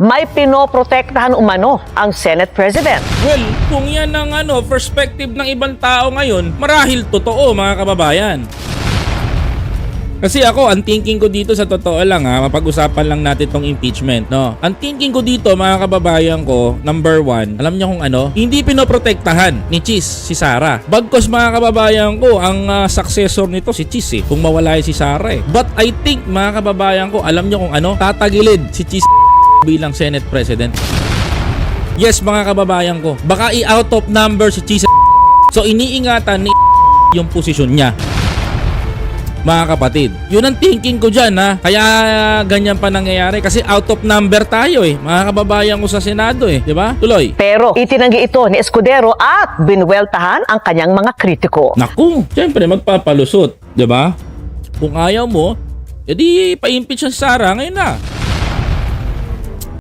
may pinoprotektahan umano ang Senate President. Well, kung yan ang ano, perspective ng ibang tao ngayon, marahil totoo mga kababayan. Kasi ako, ang thinking ko dito sa totoo lang ha, mapag-usapan lang natin tong impeachment, no? Ang thinking ko dito, mga kababayan ko, number one, alam niyo kung ano? Hindi pinoprotektahan ni Cheese si Sarah. Bagkos mga kababayan ko, ang ah, successor nito si Cheese eh, kung mawala si Sarah eh. But I think, mga kababayan ko, alam niyo kung ano? Tatagilid si Cheese bilang Senate President. Yes, mga kababayan ko, baka i-out of number si Cheese So iniingatan ni yung posisyon niya mga kapatid. Yun ang thinking ko dyan ha. Kaya ganyan pa nangyayari kasi out of number tayo eh. Mga kababayan ko sa Senado eh. Di ba? Tuloy. Pero itinanggi ito ni Escudero at binweltahan ang kanyang mga kritiko. Naku, syempre magpapalusot. Di ba? Kung ayaw mo, edi pa-impeach ang Sara ngayon na.